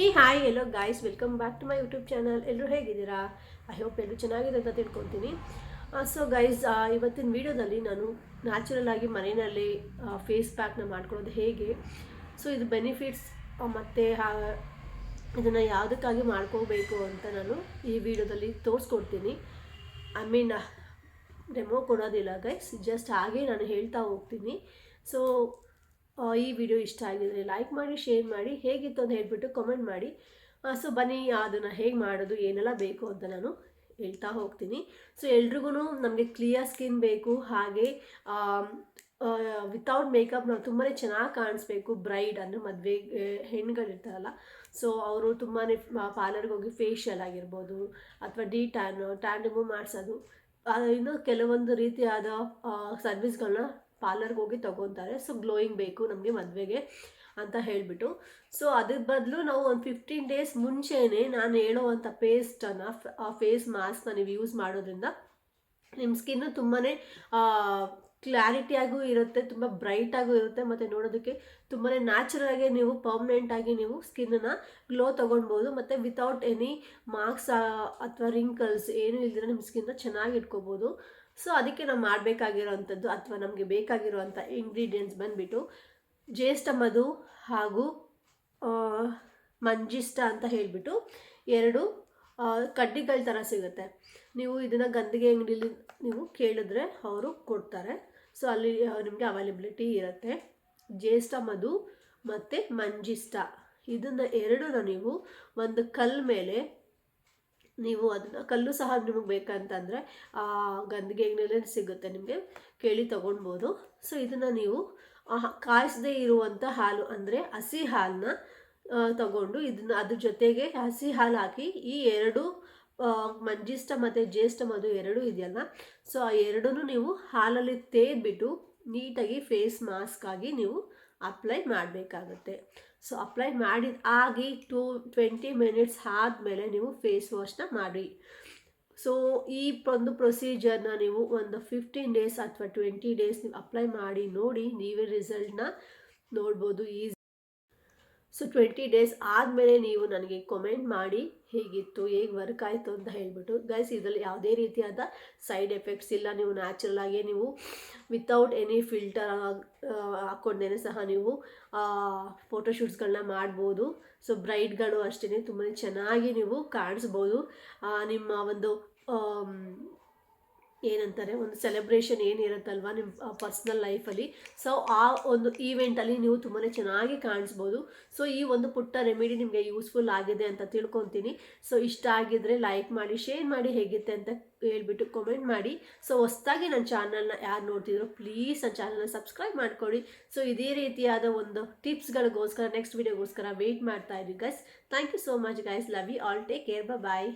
ಈ hi hello guys welcome back to my YouTube channel ಎಲ್ಲರೂ ಹೇಗಿದ್ದೀರಾ? ಐ ಹೋಪ್ ಎಲ್ಲರೂ ಚೆನ್ನಾಗಿದೆ ಅಂತ ತಿಳ್ಕೊತೀನಿ ಸೊ ಗೈಸ್ ಇವತ್ತಿನ ವಿಡಿಯೋದಲ್ಲಿ ನಾನು ನ್ಯಾಚುರಲ್ ಆಗಿ ಮನೆಯಲ್ಲಿ ಫೇಸ್ ಪ್ಯಾಕ್ನ ಮಾಡ್ಕೊಳ್ಳೋದು ಹೇಗೆ? ಸೊ ಇದು ಬೆನಿಫಿಟ್ಸ್ ಮತ್ತು ಇದನ್ನು ಯಾವುದಕ್ಕಾಗಿ ಮಾಡ್ಕೋಬೇಕು ಅಂತ ನಾನು ಈ ವಿಡಿಯೋದಲ್ಲಿ ತೋರಿಸ್ಕೊಡ್ತೀನಿ. ಐ ಮೀನ್ ಡೆಮೋ ಕೊಡೋದಿಲ್ಲ ಗೈಸ್ ಜಸ್ಟ್ ಹಾಗೆ ನಾನು ಹೇಳ್ತಾ ಹೋಗ್ತೀನಿ. ಸೊ ಈ ವಿಡಿಯೋ ಇಷ್ಟ ಆಗಿದ್ರೆ ಲೈಕ್ ಮಾಡಿ ಶೇರ್ ಮಾಡಿ, ಹೇಗಿತ್ತು ಅಂತ ಹೇಳಿಬಿಟ್ಟು ಕಮೆಂಟ್ ಮಾಡಿ. ಸೊ ಬನ್ನಿ, ಅದನ್ನು ಹೇಗೆ ಮಾಡೋದು, ಏನೆಲ್ಲ ಬೇಕು ಅಂತ ನಾನು ಹೇಳ್ತಾ ಹೋಗ್ತೀನಿ. ಸೊ ಎಲ್ರಿಗೂ ನಮಗೆ ಕ್ಲಿಯರ್ ಸ್ಕಿನ್ ಬೇಕು, ಹಾಗೆ ವಿತೌಟ್ ಮೇಕಪ್ ನಾವು ತುಂಬಾ ಚೆನ್ನಾಗಿ ಕಾಣಿಸ್ಬೇಕು ಬ್ರೈಡ್ ಅಂದರೆ ಮದುವೆ ಹೆಣ್ಗಳಿರ್ತಾರಲ್ಲ. ಸೊ ಅವರು ತುಂಬಾ ಪಾರ್ಲರ್ಗೆ ಹೋಗಿ ಫೇಶಿಯಲ್ ಆಗಿರ್ಬೋದು, ಅಥವಾ ಡಿ ಟ್ಯಾನ್ ಟ್ಯಾನ್ ರಿಮೂವ್ ಮಾಡಿಸೋದು ಇನ್ನೂ ಕೆಲವೊಂದು ರೀತಿಯಾದ ಸರ್ವಿಸ್ಗಳನ್ನ ಪಾರ್ಲರ್ಗೆ ಹೋಗಿ ತೊಗೊತಾರೆ. ಸೊ ಗ್ಲೋಯಿಂಗ್ ಬೇಕು ನಮಗೆ ಮದುವೆಗೆ ಅಂತ ಹೇಳಿಬಿಟ್ಟು. ಸೊ ಅದ್ರ ಬದಲು ನಾವು ಒಂದು ಫಿಫ್ಟೀನ್ ಡೇಸ್ ಮುಂಚೆನೇ ನಾನು ಹೇಳೋವಂಥ ಪೇಸ್ಟನ್ನು ಆ ಫೇಸ್ ಮಾಸ್ಕ್ನ ನೀವು ಯೂಸ್ ಮಾಡೋದ್ರಿಂದ ನಿಮ್ಮ ಸ್ಕಿನ್ನು ತುಂಬಾ ಕ್ಲಾರಿಟಿಯಾಗೂ ಇರುತ್ತೆ, ತುಂಬ ಬ್ರೈಟಾಗೂ ಇರುತ್ತೆ. ಮತ್ತು ನೋಡೋದಕ್ಕೆ ತುಂಬಾ ನ್ಯಾಚುರಲಾಗಿ ನೀವು ಪರ್ಮನೆಂಟಾಗಿ ನೀವು ಸ್ಕಿನ್ನನ್ನು ಗ್ಲೋ ತೊಗೊಳ್ಬೋದು ಮತ್ತು ವಿತೌಟ್ ಎನಿ ಮಾರ್ಕ್ಸ್ ಅಥವಾ ರಿಂಕಲ್ಸ್ ಏನೂ ಇಲ್ದಿರ ನಿಮ್ಮ ಸ್ಕಿನ್ನ ಚೆನ್ನಾಗಿ ಇಟ್ಕೋಬೋದು. ಸೊ ಅದಕ್ಕೆ ನಾವು ಮಾಡಬೇಕಾಗಿರೋವಂಥದ್ದು ಅಥವಾ ನಮಗೆ ಬೇಕಾಗಿರುವಂಥ ಇಂಗ್ರೀಡಿಯೆಂಟ್ಸ್ ಬಂದುಬಿಟ್ಟು ಜ್ಯೇಷ್ಠ ಮಧು ಹಾಗೂ ಮಂಜಿಷ್ಟ ಅಂತ ಹೇಳಿಬಿಟ್ಟು ಎರಡು ಕಡ್ಡಿಗಳ ಥರ ಸಿಗುತ್ತೆ. ನೀವು ಇದನ್ನು ಗಂದಿಗೆ ಅಂಗಡಿಲಿ ನೀವು ಕೇಳಿದ್ರೆ ಅವರು ಕೊಡ್ತಾರೆ. ಸೊ ಅಲ್ಲಿ ನಿಮಗೆ ಅವೈಲೇಬಿಲಿಟಿ ಇರುತ್ತೆ. ಜ್ಯೇಷ್ಠ ಮಧು ಮತ್ತು ಮಂಜಿಷ್ಟ. ಇದನ್ನು ಎರಡನ್ನ ನೀವು ಒಂದು ಕಲ್ಲು ಮೇಲೆ ನೀವು ಅದನ್ನ ಕಲ್ಲು ಸಹ ನಿಮಗೆ ಬೇಕಂತಂದರೆ ಗಂದಿಗೆ ಅಂಗಡಿಯಲ್ಲೇ ಸಿಗುತ್ತೆ ನಿಮಗೆ ಕೇಳಿ ತೊಗೊಳ್ಬೋದು ಸೊ ಇದನ್ನು ನೀವು ಕಾಯಿಸದೇ ಇರುವಂಥ ಹಾಲು ಅಂದರೆ ಹಸಿ ಹಾಲನ್ನ ತಗೊಂಡು ಇದನ್ನ ಅದ್ರ ಜೊತೆಗೆ ಹಸಿ ಹಾಲು ಹಾಕಿ, ಈ ಎರಡು ಮಂಜಿಷ್ಟ ಮತ್ತು ಜ್ಯೇಷ್ಠ ಮಧು ಎರಡು ಇದೆಯಲ್ಲ ಸೊ ಆ ಎರಡೂ ನೀವು ಹಾಲಲ್ಲಿ ತೇದ್ಬಿಟ್ಟು ನೀಟಾಗಿ ಫೇಸ್ ಮಾಸ್ಕ್ ಆಗಿ ನೀವು ಅಪ್ಲೈ ಮಾಡಬೇಕಾಗುತ್ತೆ. ಸೊ ಅಪ್ಲೈ ಮಾಡಿದ ಆಗಿ ಟೂ ಟ್ವೆಂಟಿ ಮಿನಿಟ್ಸ್ ಆದಮೇಲೆ ನೀವು ಫೇಸ್ ವಾಶ್ನ ಮಾಡಿ. ಸೊ ಈ ಒಂದು ಪ್ರೊಸೀಜರ್ನ ನೀವು ಒಂದು ಫಿಫ್ಟೀನ್ ಡೇಸ್ ಅಥವಾ ಟ್ವೆಂಟಿ ಡೇಸ್ ನೀವು ಅಪ್ಲೈ ಮಾಡಿ ನೋಡಿ, ನೀವೇ ರಿಸಲ್ಟ್ನ ನೋಡ್ಬೋದು ಈಸಿ ಸೊ ಟ್ವೆಂಟಿ ಡೇಸ್ ಆದಮೇಲೆ ನೀವು ನನಗೆ ಕಮೆಂಟ್ ಮಾಡಿ ಹೇಗಿತ್ತು, ಹೇಗೆ ವರ್ಕ್ ಆಯಿತು ಅಂತ ಹೇಳಿಬಿಟ್ಟು. ಗೈಸ್ ಇದರಲ್ಲಿ ಯಾವುದೇ ರೀತಿಯಾದ ಸೈಡ್ ಎಫೆಕ್ಟ್ಸ್ ಇಲ್ಲ. ನೀವು ನ್ಯಾಚುರಲ್ ಆಗಿ ನೀವು ವಿತೌಟ್ ಎನಿ ಫಿಲ್ಟರ್ ಹಾಕ್ಕೊಂಡೇ ಸಹ ನೀವು ಫೋಟೋಶೂಟ್ಸ್ಗಳನ್ನ ಮಾಡ್ಬೋದು. ಸೊ ಬ್ರೈಟ್ಗಳು ಅಷ್ಟೇ ತುಂಬಾ ಚೆನ್ನಾಗಿ ನೀವು ಕಾಣಿಸ್ಬೋದು. ನಿಮ್ಮ ಒಂದು ಏನಂತಾರೆ, ಒಂದು ಸೆಲೆಬ್ರೇಷನ್ ಏನಿರುತ್ತಲ್ವ ನಿಮ್ಮ ಪರ್ಸ್ನಲ್ ಲೈಫಲ್ಲಿ ಸೊ ಆ ಒಂದು ಈವೆಂಟಲ್ಲಿ ನೀವು ತುಂಬಾ ಚೆನ್ನಾಗಿ ಕಾಣಿಸ್ಬೋದು. ಸೊ ಈ ಒಂದು ಪುಟ್ಟ ರೆಮಿಡಿ ನಿಮಗೆ ಯೂಸ್ಫುಲ್ ಆಗಿದೆ ಅಂತ ತಿಳ್ಕೊತೀನಿ. ಸೊ ಇಷ್ಟ ಆಗಿದ್ರೆ ಲೈಕ್ ಮಾಡಿ ಶೇರ್ ಮಾಡಿ ಹೇಗಿತ್ತೆ ಅಂತ ಹೇಳ್ಬಿಟ್ಟು ಕಮೆಂಟ್ ಮಾಡಿ. ಸೊ ಹೊಸ್ದಾಗಿ ನನ್ನ ಚಾನಲ್ನ ಯಾರು ನೋಡ್ತಿದ್ರು ಪ್ಲೀಸ್ ನನ್ನ ಚಾನಲ್ನ ಸಬ್ಸ್ಕ್ರೈಬ್ ಮಾಡ್ಕೊಳ್ಳಿ. ಸೊ ಇದೇ ರೀತಿಯಾದ ಒಂದು ಟಿಪ್ಸ್ಗಳಿಗೋಸ್ಕರ ನೆಕ್ಸ್ಟ್ ವೀಡಿಯೋಗೋಸ್ಕರ ವೆಯ್ಟ್ ಮಾಡ್ತಾ ಇದ್ದೀವಿ guys thank you so much guys love you all take care bye